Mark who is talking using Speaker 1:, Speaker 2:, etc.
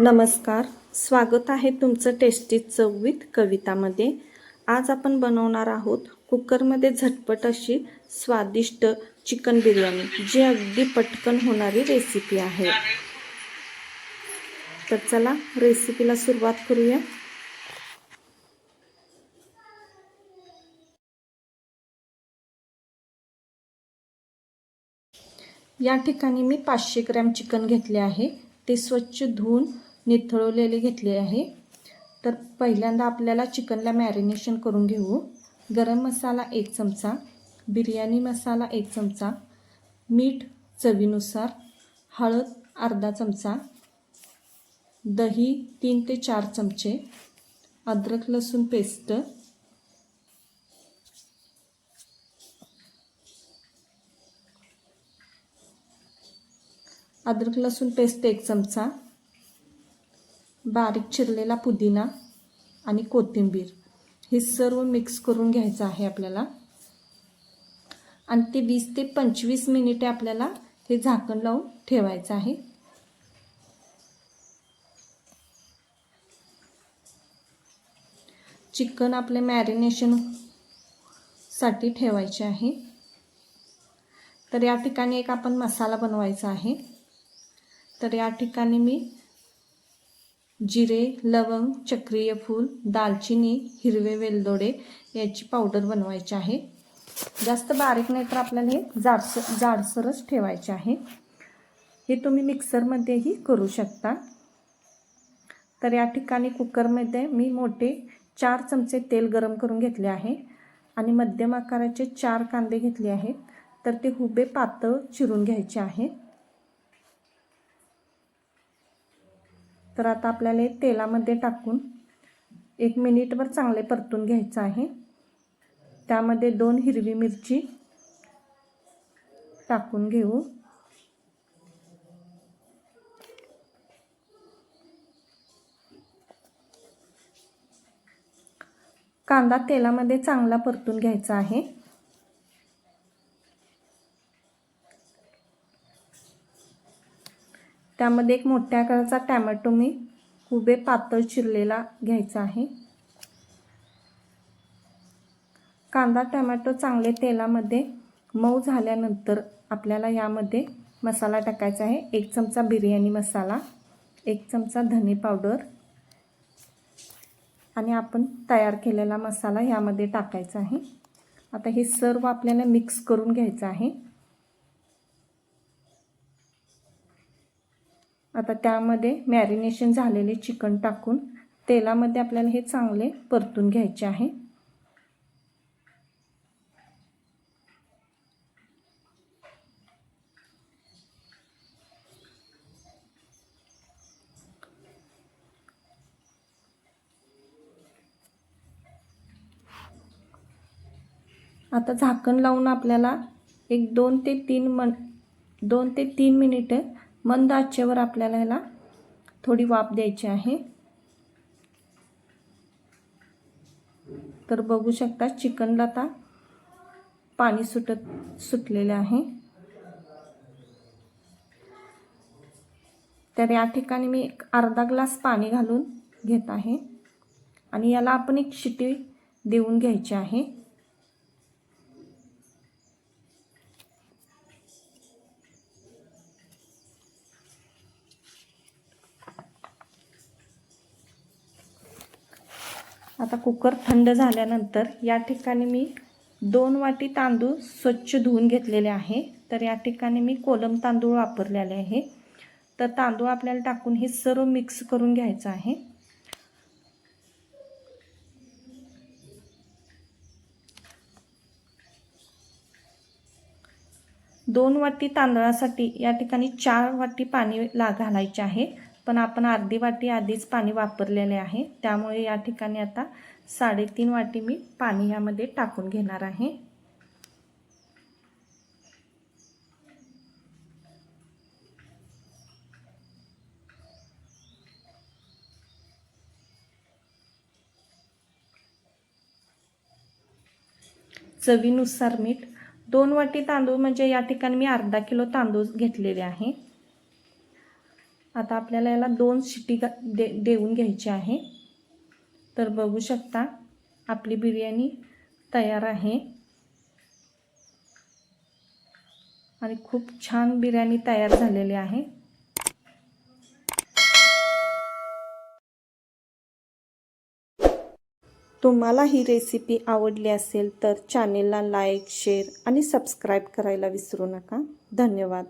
Speaker 1: नमस्कार स्वागत आहे तुमचं टेस्टी चवीत कवितामध्ये. आज आपण बनवणार आहोत कुकरमध्ये झटपट अशी स्वादिष्ट चिकन बिर्याणी जी अगदी पटकन होणारी रेसिपी आहे. तर चला रेसिपीला सुरुवात करूया. या ठिकाणी मी पाचशे ग्रॅम चिकन घेतले आहे. ते स्वच्छ धुवून निथळवलेले घेतले आहे. तर पहिल्यांदा आपल्याला चिकनला मॅरिनेशन करून घेऊ. गरम मसाला एक चमचा बिर्याणी मसाला एक चमचा मीठ चवीनुसार हळद अर्धा चमचा दही तीन ते चार चमचे अद्रक लसूण पेस्ट अद्रक लसूण पेस्ट एक चमचा बारीक चिरलेला पुदिना आणि कोथिंबीर. हे सर्व मिक्स करून घ्यायचं आहे आपल्याला. आणि ते वीस ते पंचवीस मिनिटे आपल्याला हे झाकण लावून ठेवायचं आहे. चिकन आपले मॅरिनेशनसाठी ठेवायचे आहे. तर या ठिकाणी एक आपण मसाला बनवायचा आहे. तर या ठिकाणी मी जिरे लवंग चक्रीय फूल दालचिनी हिरवे वेलदोडे याची पावडर बनवायची आहे. जास्त बारीक नाही तर आपल्याला हे जाडसर जाडसरच ठेवायचे आहे. हे तुम्ही मिक्सरमध्येही करू शकता. तर या ठिकाणी कुकरमध्ये मी मोठे चार चमचे तेल गरम करून घेतले आहे आणि मध्यम आकाराचे चार कांदे घेतले आहेत. तर ते हुबे पातळ चिरून घ्यायचे आहेत तर आता आपल्याला हे तेलामध्ये टाकून एक मिनिटभर चांगले परतून घ्यायचं आहे. त्यामध्ये दोन हिरवी मिरची टाकून घेऊ. कांदा तेलामध्ये चांगला परतून घ्यायचा आहे. त्यामध्ये एक मोठ्या आकाराचा टॅमॅटो मी उभे पातळ चिरलेला घ्यायचा आहे. कांदा टॅमॅटो चांगले तेलामध्ये मऊ झाल्यानंतर आपल्याला यामध्ये मसाला टाकायचा आहे. एक चमचा बिर्याणी मसाला एक चमचा धने पावडर आणि आपण तयार केलेला मसाला यामध्ये टाकायचा आहे. आता हे सर्व आपल्याला मिक्स करून घ्यायचं आहे. आता त्यामध्ये मॅरिनेशन झालेले चिकन टाकून तेलामध्ये आपल्याला हे चांगले परतून घ्यायचे आहे. आता झाकण लावून आपल्याला एक दोन ते तीन मन दोन ते तीन मिनिटं मंद आचेवर आपल्याला ह्याला थोडी वाफ द्यायची आहे. तर बघू शकता चिकनला आता पाणी सुटत सुटलेले आहे. तर या ठिकाणी मी एक अर्धा ग्लास पाणी घालून घेत आहे. आणि याला आपण एक शिटी देऊन घ्यायची आहे. आता कुकर थंड झाल्यानंतर या ठिकाणी मी दोन वाटी तांदूळ स्वच्छ धुवून घेतलेले आहे. तर या ठिकाणी मी कोलम तांदूळ वापरलेले आहे. तर तांदूळ आपल्याला टाकून हे सर्व मिक्स करून घ्यायचं आहे. दोन वाटी तांदळासाठी या ठिकाणी चार वाटी पाणी ला घालायचे आहे. पण आपण अर्धी वाटी आधीच पाणी वापरलेले आहे. त्यामुळे या ठिकाणी आता साडेतीन वाटी मी पाणी यामध्ये टाकून घेणार आहे. चवीनुसार मीठ. दोन वाटी तांदूळ म्हणजे या ठिकाणी मी अर्धा किलो तांदूळ घेतलेले आहे. आता आपल्याला याला दोन शिटी गा दे देऊन घ्यायची आहे. तर बघू शकता आपली बिर्याणी तयार आहे. आणि खूप छान बिर्याणी तयार झालेली आहे. तुम्हाला ही रेसिपी आवडली असेल तर चॅनेलला लाईक शेअर आणि सबस्क्राईब करायला विसरू नका. धन्यवाद.